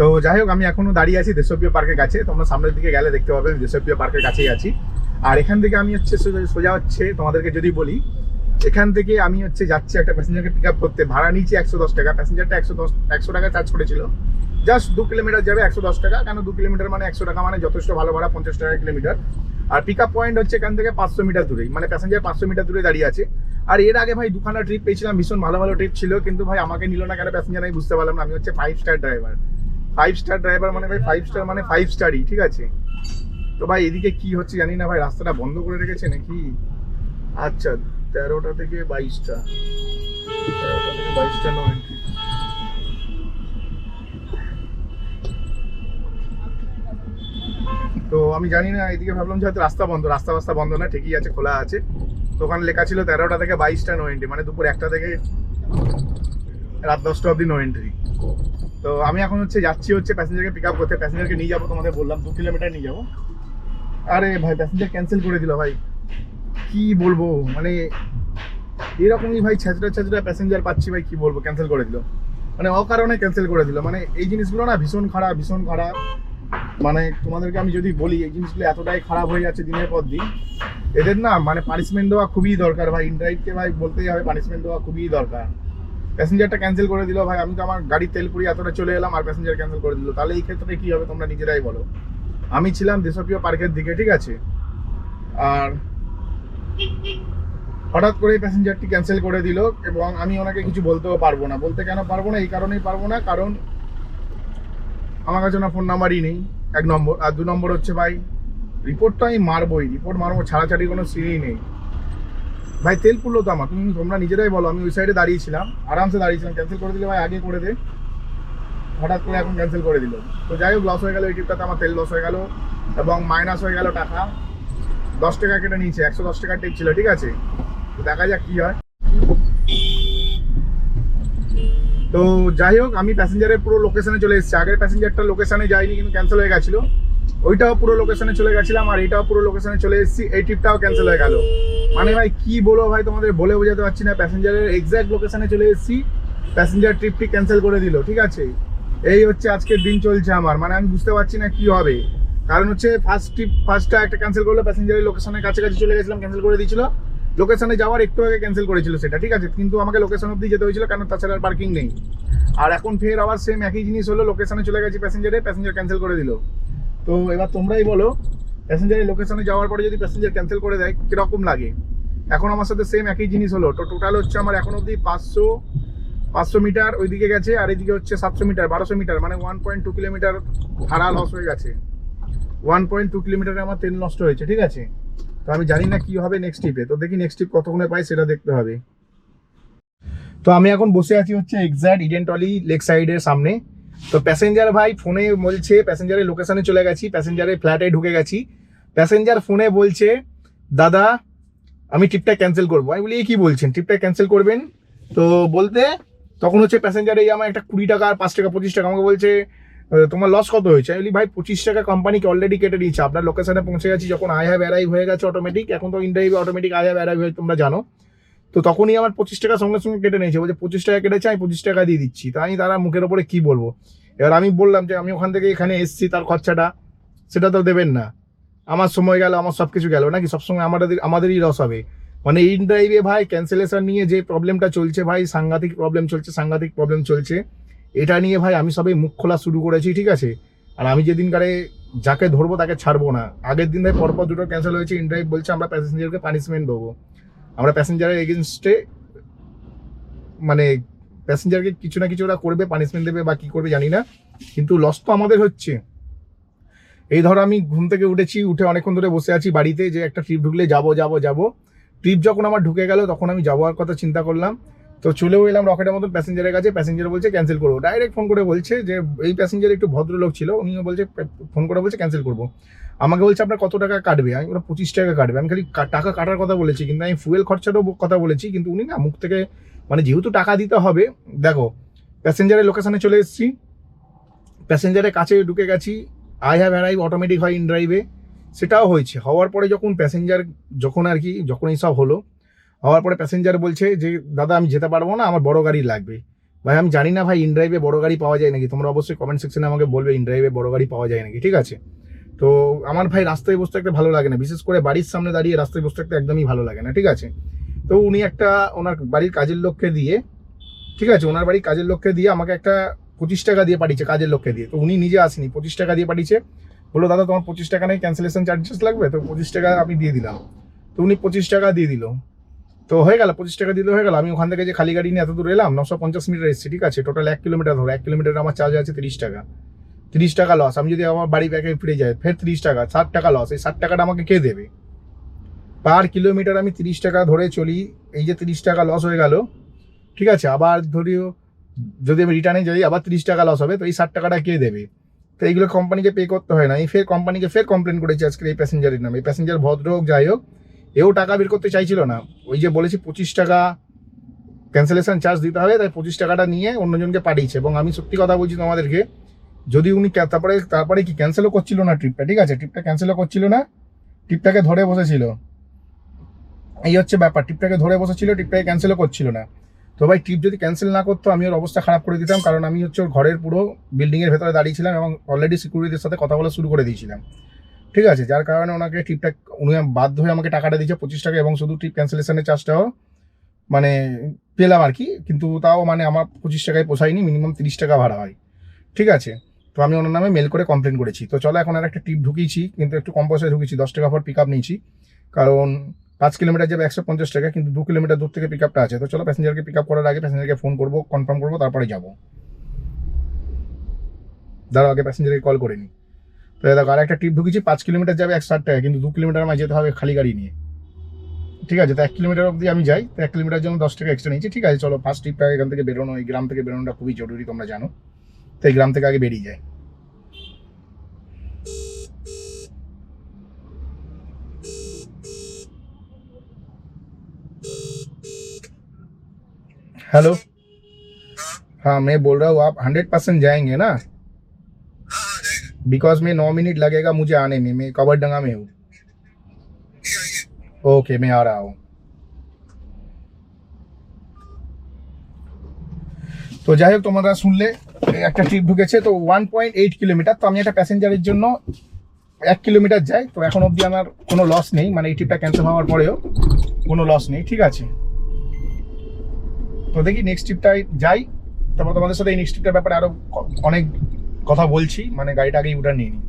তো যাই হোক, আমি এখনও দাঁড়িয়ে আছি দেশপ্রিয় পার্কের কাছে। তোমরা সামনের দিকে গেলে দেখতে পাবে দেশপ্রিয় পার্কের কাছেই আছি। আর এখান থেকে আমি হচ্ছে সোজা- সোজা হচ্ছে, তোমাদেরকে যদি বলি, এখান থেকে আমি হচ্ছে যাচ্ছি একটা প্যাসেঞ্জারকে পিক আপ করতে। ভাড়া নিয়েছি একশো দশ টাকা। প্যাসেঞ্জারটা একশো দশ, একশো টাকা চার্জ করেছিল। জাস্ট দু কিলোমিটার যাবে একশো দশ টাকা, কেন দু কিলোমিটার মানে একশো টাকা মানে যথেষ্ট ভালো ভাড়া, পঞ্চাশ টাকা কিলোমিটার আর পিক আপ পয়েন্ট হচ্ছে এখান থেকে পাঁচশো মিটার দূরেই মানে প্যাসেঞ্জার পাঁচশো মিটার দূরে দাঁড়িয়ে আছে। আর এর আগে ভাই দুখানা ট্রিপ পেয়েছিলাম, ভীষণ ভালো ভালো ট্রিপ ছিল, কিন্তু ভাই আমাকে নিল না কেন প্যাসেঞ্জার আমি বুঝতে পারলাম না, আমি হচ্ছে five star driver five star driver মানে ভাই ফাইভ স্টার মানে ফাইভ স্টারই ঠিক আছে? তো ভাই এদিকে কি হচ্ছে জানি না, ভাই রাস্তাটা বন্ধ করে রেখেছে নাকি? আচ্ছা তেরোটা থেকে বাইশটা থেকে বাইশটা নো এন্ট্রি তো আমি জানি না, এদিকে ভাবলাম যে হয়তো রাস্তা বন্ধ, রাস্তা রাস্তা বন্ধ না, ঠিকই আছে, খোলা আছে। তো ওখানে লেখা ছিল তেরোটা থেকে বাইশটা নো এন্ট্রি মানে দুপুর একটা থেকে রাত দশটা অবধি নো এন্ট্রি তো আমি এখন হচ্ছে যাচ্ছি হচ্ছে প্যাসেঞ্জারকে পিক আপ করতে। প্যাসেঞ্জারকে নিয়ে যাব তোমাদের বললাম, দু কিলোমিটার নিয়ে যাব। আরে ভাই প্যাসেঞ্জার ক্যান্সেল করে দিল ভাই। কি বলব? মানে এরকমই ভাই ছেঁচড়া ছেঁচড়া প্যাসেঞ্জার পাচ্ছি ভাই, কি বলব? ক্যান্সেল করে দিল। মানে অকারণে ক্যান্সেল করে দিল। মানে এই জিনিসগুলো না ভীষণ খারাপ ভীষণ খারাপ। মানে তোমাদেরকে আমি যদি বলি, এই জিনিসগুলো এতটাই খারাপ হয়ে যাচ্ছে দিনের পর দিন। এদের না মানে পানিশমেন্ট দেওয়া খুবই দরকার ভাই। ইনড্রাইভকে ভাই বলতেই হবে পানিশমেন্ট দেওয়া খুবই দরকার। প্যাসেঞ্জারটা ক্যান্সেল করে দিল, ভাই, আমি তো আমার গাড়ির তেল পুরি এতটা চলে এলাম, আর প্যাসেঞ্জার ক্যান্সেল করে দিল। তাহলে এই ক্ষেত্রে কি হবে, তোমরা নিজেরাই বলো। আমি ছিলাম দেশপ্রিয় পার্কের দিকে, ঠিক আছে? আর হঠাৎ করে প্যাসেঞ্জারটি ক্যান্সেল করে দিল, এবং আমি ওনাকে কিছু বলতেও পারব না। বলতে কেন পারব না, এই কারণেই পারব না, কারণ আমার কাছে ওনার ফোন নাম্বারই নেই, এক নম্বর। আর দু নম্বর হচ্ছে, ভাই রিপোর্টটা আমি মারবোই রিপোর্ট মারবো, ছাড়াছাড়ি কোনো সিনই নেই। ভাই, তেল পুরলো তো আমার। তুমি তোমরা নিজেরাই বলো, আমি ওই সাইডে দাঁড়িয়েছিলাম, আরামসে দাঁড়িয়েছিলাম। ক্যান্সেল করে দিলে ভাই, আগে করে দে। হঠাৎ করে এখন ক্যান্সেল করে দিল। তো যাই হোক লস হয়ে গেল এই ট্রিপটাতে আমার তেল লস হয়ে গেল এবং মাইনাস হয়ে গেল টাকা। দশ টাকা কেটে নিয়েছে, একশো দশ টাকার টিপ ছিল, ঠিক আছে? তো দেখা যাক কি হয়। তো যাই হোক, আমি প্যাসেঞ্জারের পুরো লোকেশনে চলে এসেছি। আগের প্যাসেঞ্জারটা লোকেশনে যাইনি কিন্তু ক্যান্সেল হয়ে গেছিল। ওইটাও পুরো লোকেশনে চলে গেছিলাম আর এটাও পুরো লোকেশনে চলে এসেছি। এই ট্রিপটাও ক্যান্সেল হয়ে গেল। মানে ভাই, কি বলব ভাই তোমাদের, বলে বোঝাতে পারছি না। প্যাসেঞ্জারের এক্স্যাক্ট লোকেশনে চলে এসেছি। প্যাসেঞ্জার ট্রিপটি ক্যান্সেল করে দিল, ঠিক আছে? এই হচ্ছে আজকের দিন চলছে আমার। মানে আমি বুঝতে পারছি না কি হবে। কারণ হচ্ছে ফার্স্ট ট্রিপ ফার্স্টটা একটা ক্যান্সেল করল প্যাসেঞ্জারের লোকেশনের কাছাকাছি চলে গেছিলাম ক্যান্সেল করে দিয়েছিল। লোকেশনে যাওয়ার একটু আগে ক্যান্সেল করেছিল সেটা, ঠিক আছে? কিন্তু আমাকে লোকেশন অব্দি যেতে হয়েছিল, কারণ তাছাড়া আর পার্কিং নেই। আর এখন ফের আবার সেম একই জিনিস হলো লোকেশনে চলে গেছি প্যাসেঞ্জারে প্যাসেঞ্জার ক্যান্সেল করে দিল। তো এবার তোমরাই বলো প্যাসেঞ্জারের লোকেশনে যাওয়ার পরে যদি প্যাসেঞ্জার ক্যান্সেল করে দেয়, কীরকম লাগে? এখন আমার সাথে সেম একই জিনিস হলো, তো টোটাল হচ্ছে আমার এখন অবধি পাঁচশো পাঁচশো মিটার ওইদিকে গেছে, আর এদিকে হচ্ছে সাতশো মিটার, বারোশো মিটার মানে ওয়ান পয়েন্ট টু কিলোমিটার ভাড়া লস হয়ে গেছে। ওয়ান পয়েন্ট টু কিলোমিটারে আমার তেল নষ্ট হয়েছে, ঠিক আছে? তো আমি জানি না কী হবে নেক্সট ট্রিপে তো দেখি নেক্সট ট্রিপ কতক্ষণে পাই সেটা দেখতে হবে। তো আমি এখন বসে আছি হচ্ছে এক্স্যাক্ট ইডেন্টলি লেক সাইডের সামনে। তো প্যাসেঞ্জার ভাই ফোনে বলছে প্যাসেঞ্জারের লোকেশনে চলে গেছি প্যাসেঞ্জারের ফ্ল্যাটে ঢুকে গেছি। প্যাসেঞ্জার ফোনে বলছে, দাদা, আমি ট্রিপটা ক্যান্সেল করব। আমি বলি, "এ কি বলছেন? ট্রিপটা ক্যান্সেল করবেন? তো বলতে, তখন হচ্ছে প্যাসেঞ্জার এই আমার একটা কুড়ি টাকা আর পাঁচ টাকা, পঁচিশ টাকা আমাকে বলছে তোমার লস কত হয়েছে? আমি বলি, ভাই, পঁচিশ টাকা কোম্পানিকে অলরেডি কেটে দিয়েছে। আপনার লোকেশনে পৌঁছে গেছি, যখন আই হ্যাভ অ্যারাইভ হয়ে গেছে অটোমেটিক এখন তো InDrive automatic I have arrive হয়ে তোমরা জানো। তো তখনই আমার পঁচিশ টাকা সঙ্গে সঙ্গে কেটে নিয়েছে। বলছে, পঁচিশ টাকা কেটেছে, আমি পঁচিশ টাকা দিয়ে দিচ্ছি। তো আমি তারা মুখের ওপরে কি বলব? এবার আমি বললাম যে, আমি ওখান থেকে এখানে এসেছি, তার খরচাটা, সেটা তো দেবেন না। আমার সময় গেল, আমার সব কিছু গেল, নাকি সবসময় আমাদের, আমাদেরই লস হবে? মানে ইন ড্রাইভে ভাই ক্যান্সেলেশন নিয়ে যে প্রবলেমটা চলছে ভাই, সাংঘাতিক প্রবলেম চলছে, সাংঘাতিক প্রবলেম চলছে, এটা নিয়ে ভাই আমি সবাই মুখ খোলা শুরু করেছি, ঠিক আছে? আর আমি যেদিন কারে যাকে ধরবো তাকে ছাড়বো না। আগের দিন ভাই পরপর দুটো ক্যান্সেল হয়েছে ইন ড্রাইভ বলছে, আমরা প্যাসেঞ্জারকে পানিশমেন্ট দেবো। আমরা প্যাসেঞ্জারের এগেনস্টে মানে প্যাসেঞ্জারকে কিছু না কিছু ওরা করবে পানিশমেন্ট দেবে বা কী করবে জানি না। কিন্তু লস তো আমাদের হচ্ছে। এই ধরো আমি ঘুম থেকে উঠেছি, উঠে অনেকক্ষণ ধরে বসে আছি বাড়িতে, যে একটা ট্রিপ ঢুকলে যাব যাব যাব। ট্রিপ যখন আমার ঢুকে গেল, তখন আমি যাওয়ার কথা চিন্তা করলাম। তো চলেও এলাম, রকেটের মতন প্যাসেঞ্জারের কাছে, প্যাসেঞ্জার বলছে ক্যান্সেল করব। ডাইরেক্ট ফোন করে বলছে যে, এই প্যাসেঞ্জার একটু ভদ্রলোক ছিল, উনিও বলছে ফোন করে বলছে ক্যান্সেল করব। আমাকে বলছে, আপনার কত টাকা কাটবে? আমি ওরা পঁচিশ টাকা কাটবে। আমি খালি টাকা কাটার কথা বলেছি, কিন্তু আমি ফুয়েল খরচারও কথা বলেছি, কিন্তু উনি না মুখ থেকে মানে যেহেতু টাকা দিতে হবে, দেখো প্যাসেঞ্জারের লোকেশানে চলে এসেছি প্যাসেঞ্জারের কাছে ঢুকে গেছি আই হ্যাভ অ্যারাইভ অটোমেটিক হয় ইন ড্রাইভে সেটাও হয়েছে। হওয়ার পরে যখন প্যাসেঞ্জার যখন আর কি যখন এইসব হলো হওয়ার পরে প্যাসেঞ্জার বলছে যে, দাদা, আমি যেতে পারব না, আমার বড় গাড়ি লাগবে। ভাই, আমি জানি না ভাই ইনড্রাইভে বড় গাড়ি পাওয়া যায় নাকি? তোমরা অবশ্যই কমেন্ট সেকশনে আমাকে বলবে ইনড্রাইভে বড় গাড়ি পাওয়া যায় নাকি? ঠিক আছে? তো আমার ভাই রাস্তায় বসতে একটা ভালো লাগে না, বিশেষ করে বাড়ির সামনে দাঁড়িয়ে রাস্তায় বসতে একটা একদমই ভালো লাগে না, ঠিক আছে? তো উনি একটা ওনার বাড়ির কাজের লোককে দিয়ে, ঠিক আছে? ওনার বাড়ির কাজের লোককে দিয়ে আমাকে একটা পঁচিশ টাকা দিয়ে পাঠিয়েছে কাজের লোককে দিয়ে। তো উনি নিজে আসেনি, পঁচিশ টাকা দিয়ে পাঠিয়েছে। বলল, দাদা, তোমার পঁচিশ টাকা নেই ক্যান্সেলেশন চার্জেস লাগবে? তো পঁচিশ টাকা আমি দিয়ে দিলাম। তো উনি পঁচিশ টাকা দিয়ে দিল। তো হয়ে গেল, পঁচিশ টাকা দিলে হয়ে গেল। আমি ওখান থেকে যে খালি গাড়ি নিয়ে এত দূর এলাম, নশো পঞ্চাশ মিটার এসেছি, ঠিক আছে? টোটাল এক কিলোমিটার ধরো, এক কিলোমিটার আমার চার্জ আছে তিরিশ টাকা। তিরিশ টাকা লস আমি যদি আমার বাড়ি ব্যাগে ফিরে যাই, ফের তিরিশ টাকা, ষাট টাকা লস এই ষাট টাকাটা আমাকে কে দেবে? পার কিলোমিটার আমি তিরিশ টাকা ধরে চলি, এই যে তিরিশ টাকা লস হয়ে গেল, ঠিক আছে? আবার ধরিও, যদি আমি রিটার্নে যাই, আবার তিরিশ টাকা লস হবে, তো এই ষাট টাকাটা কে দেবে? তো এইগুলো কোম্পানিকে পে করতে হয় না। এই ফের কোম্পানিকে ফের কমপ্লেন করেছি আজকে এই প্যাসেঞ্জারের নামে। এই প্যাসেঞ্জার ভদ্র হোক যাই হোক এও টাকা বের করতে চাইছিল না। ওই যে বলেছি, পঁচিশ টাকা ক্যান্সেলেশন চার্জ দিতে হবে, তাই পঁচিশ টাকাটা নিয়ে অন্যজনকে পাঠিয়েছে। এবং আমি সত্যি কথা বলছি তোমাদেরকে, যদি উনি তারপরে তারপরে কি ক্যান্সেলও করছিল না ট্রিপটা ঠিক আছে ট্রিপটা ক্যান্সেলও করছিল না ট্রিপটাকে ধরে বসেছিল। এই হচ্ছে ব্যাপার ট্রিপটাকে ধরে বসেছিল ট্রিপটাকে ক্যান্সেলও করছিল না। তো ভাই ট্রিপ যদি ক্যান্সেল না করতো, আমি ওর অবস্থা খারাপ করে দিতাম, কারণ আমি হচ্ছে ওর ঘরের পুরো বিল্ডিংয়ের ভেতরে দাঁড়িয়েছিলাম এবং অলরেডি সিকিউরিটির সাথে কথা বলা শুরু করে দিয়েছিলাম। ঠিক আছে, যার কারণে ওনাকে ট্রিপটা উনি বাধ্য হয়ে আমাকে টাকাটা দিয়েছে পঁচিশ টাকা এবং শুধু ট্রিপ ক্যান্সেলেশনের চার্জটাও মানে পেলাম আর কি, কিন্তু তাও মানে আমার পঁচিশ টাকায় পোষায়নি, মিনিমাম তিরিশ টাকা ভাড়া হয়। ঠিক আছে, তো আমি ওনার নামে মেল করে কমপ্লেন করেছি। তো চলো এখন আর একটা ট্রিপ ঢুকিয়েছি, কিন্তু একটু কম পয়সায় ঢুকিয়েছি, দশ টাকা পর পিক আপ নিয়েছি। কারণ পাঁচ কিলোমিটার যাবে একশো পঞ্চাশ টাকা, কিন্তু দু কিলোমিটার দূর থেকে পিক আপটা আছে। তো চলো প্যাসেঞ্জারকে পিক আপ করার আগে প্যাসেঞ্জারকে ফোন করব কনফার্ম করব, তারপরে যাব। দাঁড়াও, আগে প্যাসেঞ্জারকে কল করে নিই দেখো আর একটা ট্রিপ ঢুকেছি পাঁচ কিলোমিটার যাবে একশো ষাট টাকা কিন্তু দু কিলোমিটার আমার যেতে হবে খালি গাড়ি নিয়ে ঠিক আছে তো এক কিলোমিটার অবধি আমি যাই তো এক কিলোমিটার জন্য দশ টাকা এক্সট্রা নিয়েছি ঠিক আছে চলো ফার্স্ট ট্রিপটা এখান থেকে বেরোনো এই গ্রাম থেকে বেরোনোটা খুবই জরুরি তোমরা জানো তো এই গ্রাম থেকে আগে বেরিয়ে যায় हेलो हाँ मैं बोल रहा हूँ आप हंड्रेड परसेंट जाएंगे ना बिकॉज में नौ मिनट लगेगा मुझे आने में मैं कबरडंगा में हूँ ओके मैं आ रहा हूँ তো যাই হোক তোমরা শুনলে এই একটা ট্রিপ ঢুকেছে তো ওয়ান পয়েন্ট এইট কিলোমিটার তো আমি একটা প্যাসেঞ্জারের জন্য এক কিলোমিটার যাই তো এখন অবধি আমার কোনো লস নেই মানে এই ট্রিপটা ক্যান্সেল হওয়ার পরেও কোনো লস নেই ঠিক আছে তো দেখি নেক্সট ট্রিপটায় যাই তারপর তোমাদের সাথে এই নেক্সট ট্রিপটার ব্যাপারে আরো ক- অনেক কথা বলছি মানে গাড়িটা আগেই উঠা নিয়ে নিই